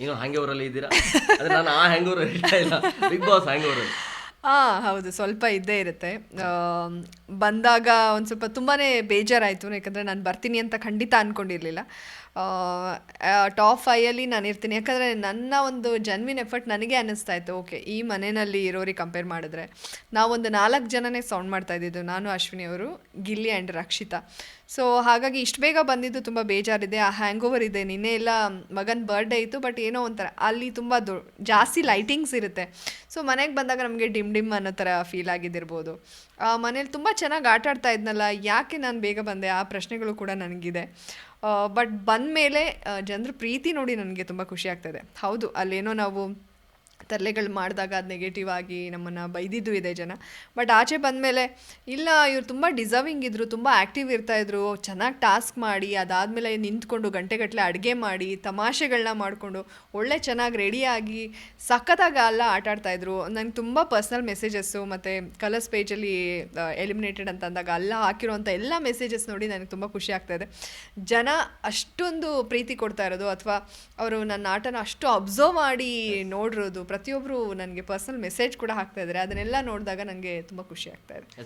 ನೀವು ಹ್ಯಾಂಗ್ ಓವರಲ್ಲಿ ಇದ್ದೀರಾ? ಅದೇ ನಾನು ಆ ಹ್ಯಾಂಗ್ ಇಲ್ಲ. ಬಿಗ್ ಬಾಸ್ ಹ್ಯಾಂಗ್ ಓವರ್ ಆ, ಹೌದು, ಸ್ವಲ್ಪ ಇದ್ದೇ ಇರುತ್ತೆ. ಬಂದಾಗ ಒಂದು ಸ್ವಲ್ಪ ತುಂಬಾ ಬೇಜಾರಾಯಿತು. ಯಾಕಂದರೆ ನಾನು ಬರ್ತೀನಿ ಅಂತ ಖಂಡಿತ ಅಂದ್ಕೊಂಡಿರಲಿಲ್ಲ ಟಾಪ್ ಫೈಯಲ್ಲಿ ನಾನು ಇರ್ತೀನಿ. ಯಾಕಂದರೆ ನನ್ನ ಒಂದು ಜನ್ವಿನ್ ಎಫರ್ಟ್ ನನಗೆ ಅನ್ನಿಸ್ತಾ ಇತ್ತು. ಓಕೆ ಈ ಮನೆಯಲ್ಲಿ ಇರೋರಿಗೆ ಕಂಪೇರ್ ಮಾಡಿದ್ರೆ ನಾವೊಂದು ನಾಲ್ಕು ಜನನೇ ಸೌಂಡ್ ಮಾಡ್ತಾ ಇದ್ದಿದ್ದು. ನಾನು, ಅಶ್ವಿನಿ ಅವರು, ಗಿಲ್ಲಿ ಆ್ಯಂಡ್ ರಕ್ಷಿತಾ. ಸೊ ಹಾಗಾಗಿ ಇಷ್ಟು ಬೇಗ ಬಂದಿದ್ದು ತುಂಬ ಬೇಜಾರಿದೆ. ಆ ಹ್ಯಾಂಗ್ ಓವರ್ ಇದೆ. ನಿನ್ನೆ ಎಲ್ಲ ಮಗನ ಬರ್ಡೇ ಇತ್ತು ಬಟ್ ಏನೋ ಒಂಥರ ಅಲ್ಲಿ ತುಂಬ ದೊ, ಜಾಸ್ತಿ ಲೈಟಿಂಗ್ಸ್ ಇರುತ್ತೆ. ಸೊ ಮನೆಗೆ ಬಂದಾಗ ನಮಗೆ ಡಿಮ್ ಡಿಮ್ ಅನ್ನೋ ಥರ ಫೀಲ್ ಆಗಿದ್ದಿರ್ಬೋದು. ಮನೇಲಿ ತುಂಬ ಚೆನ್ನಾಗಿ ಆಟ ಆಡ್ತಾ ಇದ್ನಲ್ಲ, ಯಾಕೆ ನಾನು ಬೇಗ ಬಂದೆ? ಆ ಪ್ರಶ್ನೆಗಳು ಕೂಡ ನನಗಿದೆ. ಬಟ್ ಬಂದ ಮೇಲೆ ಜನರ ಪ್ರೀತಿ ನೋಡಿ ನನಗೆ ತುಂಬ ಖುಷಿ ಆಗ್ತದೆ ಹೌದು, ಅಲ್ಲೇನೋ ನಾವು ತರಲೆಗಳು ಮಾಡಿದಾಗ ಅದು ನೆಗೆಟಿವ್ ಆಗಿ ನಮ್ಮನ್ನು ಬೈದಿದ್ದು ಇದೆ ಜನ. ಬಟ್ ಆಚೆ ಬಂದಮೇಲೆ ಇಲ್ಲ ಇವ್ರು ತುಂಬ ಡಿಸರ್ವಿಂಗ್ ಇದ್ದರು ತುಂಬ ಆ್ಯಕ್ಟಿವ್ ಇರ್ತಾಯಿದ್ರು ಚೆನ್ನಾಗಿ ಟಾಸ್ಕ್ ಮಾಡಿ ಅದಾದಮೇಲೆ ನಿಂತ್ಕೊಂಡು ಗಂಟೆಗಟ್ಟಲೆ ಅಡುಗೆ ಮಾಡಿ ತಮಾಷೆಗಳನ್ನ ಮಾಡಿಕೊಂಡು ಒಳ್ಳೆ ಚೆನ್ನಾಗಿ ರೆಡಿಯಾಗಿ ಸಖತ್ತಾಗಿ ಅಲ್ಲ ಆಟ ಆಡ್ತಾಯಿದ್ರು ನಂಗೆ ತುಂಬ ಪರ್ಸ್ನಲ್ ಮೆಸೇಜಸ್ಸು ಮತ್ತು ಕಲರ್ಸ್ ಪೇಜಲ್ಲಿ ಎಲಿಮಿನೇಟೆಡ್ ಅಂತ ಅಂದಾಗ ಅಲ್ಲ ಹಾಕಿರೋಂಥ ಎಲ್ಲ ಮೆಸೇಜಸ್ ನೋಡಿ ನನಗೆ ತುಂಬ ಖುಷಿ ಆಗ್ತಾಯಿದೆ ಜನ ಅಷ್ಟೊಂದು ಪ್ರೀತಿ ಕೊಡ್ತಾ ಇರೋದು ಅಥವಾ ಅವರು ನನ್ನ ಆಟನ ಅಷ್ಟು ಅಬ್ಸರ್ವ್ ಮಾಡಿ ನೋಡಿರೋದು ಪ್ರತಿಯೊಬ್ಬರು ನನಗೆ ಪರ್ಸ್ನಲ್ ಮೆಸೇಜ್ ಕೂಡ ಹಾಕ್ತಾ ಇದ್ದಾರೆ ಅದನ್ನೆಲ್ಲ ನೋಡಿದಾಗ ನನಗೆ ತುಂಬ ಖುಷಿ ಆಗ್ತಾ ಇದೆ.